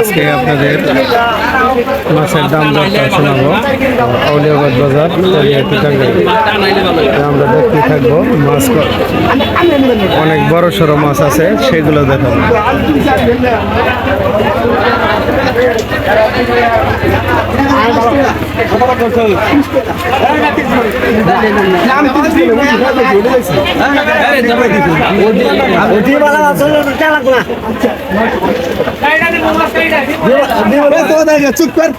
আজকে আপনাদের মাছের দাম দরটা শোনাবো আউলিয়াবাদ বাজার আমরা দেখতে থাকব। মাছ অনেক বড় সড়ো মাছ আছে সেগুলো দেখাবো। চুপ কর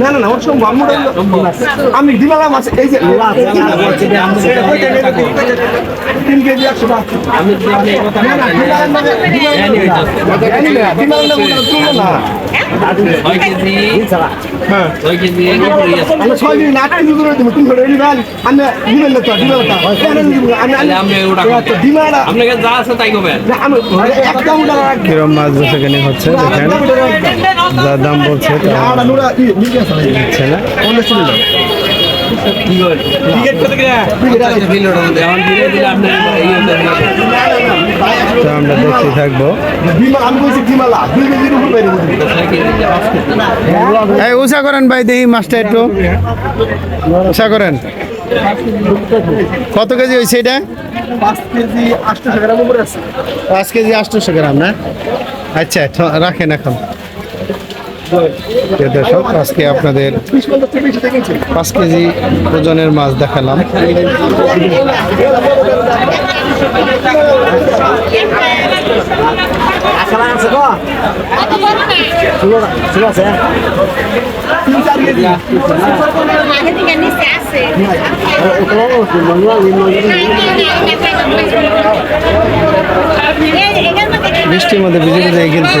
না না না ওর সঙ্গে আমি আমি দিমালা মাছ এই যে তিন কেজি একশো টাকা ছয় কেজি হ্যাঁ ছয় কেজি ছয় দিন আট কেজি করে? দেবো তুমি রেডি ভাই আমি দিবেন না তো দিমালাটা আমি ওটা করবেন। দিমালা আপনাকে যা আছে তাই করবেন আমি একটা উঠা কিরম মাছ বেচা কেনে হচ্ছে দেখেন যা দাম বলছে তা আড়া নুরা ই নিয়ে আসা দিচ্ছে না অন্য ছিল না টিকেট কত করে? এখন দিলে দিলে আপনি দেবেন। তো আমরা দেখতে থাকব। উষা করেন ভাই, দেখি মাছটা একটু। উষা করেন। কত কেজি হয়েছে এটা? পাঁচ কেজি আটশো আটশোশো গ্রাম, না? আচ্ছা রাখেন এখন। দর্শক আজকে আপনাদের পাঁচ কেজি ওজনের মাছ দেখালাম। বৃষ্টির মধ্যে ভিজে ভিজে কিন্তু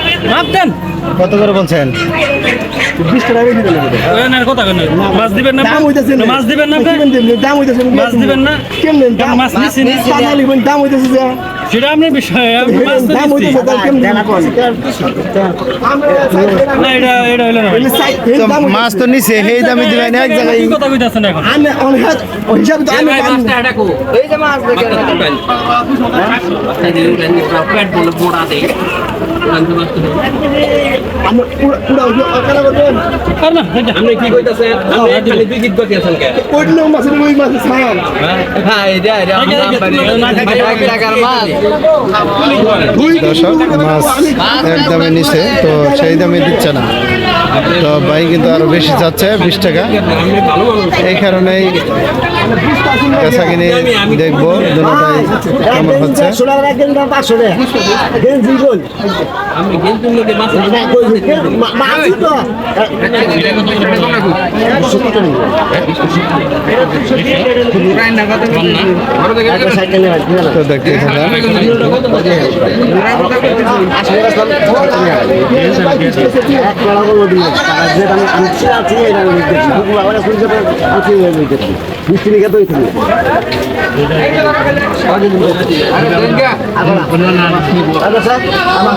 বড় না। কত করে বলছেন বিশ টাকা বেশি দিলে হবে। মাছ দিবেন না দাম হইতেছে না। মাছ দিবেন না? দাম হইতেছে। মাছ দিবেন না? কেমন দাম মাছ। দাম হইতেছে যে সেটা বিষয় আমি মাছ দাম না এটা এটা না। মাছ তো নিচে সেই দামে দিবেন এক জায়গায় কথা কইতাছেন এখন আমি ওই হাত- তো আমি না। মাছটা এটা কো? মাছটা তুলবেন। মাছটা দিয়ে পেট বলে পোড়া দেয়। কি। হ্যাঁ এটা এটা এটা, এটা, এক টাকার মাছ দুই কেজি দর্শক করে দেবো, মাছ আমি- এক দামে নিছে তো সেই দামে দিচ্ছে না তো ভাই কিন্তু আরও বেশি চাচ্ছে বিশ টাকা। এই কারণেই বেচা কিনে দেখব দুটাই কেমন হচ্ছে। লোকে মাছ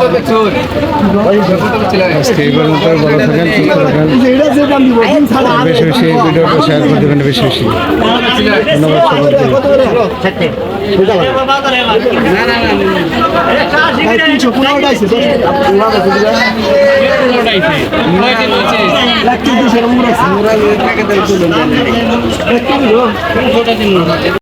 তো দেখতে থাকা আজকে এই পর্যন্ত ভালো থাকেন সুস্থ এটা যে দাম দিব, দিন ছাড়া। বেশি বেশি ভিডিওটা শেয়ার করে দেবেন বেশি বেশি ধন্যবাদ সবাইকে কত করে? ভাই, তিনশো পনেরোটা আছে, দশ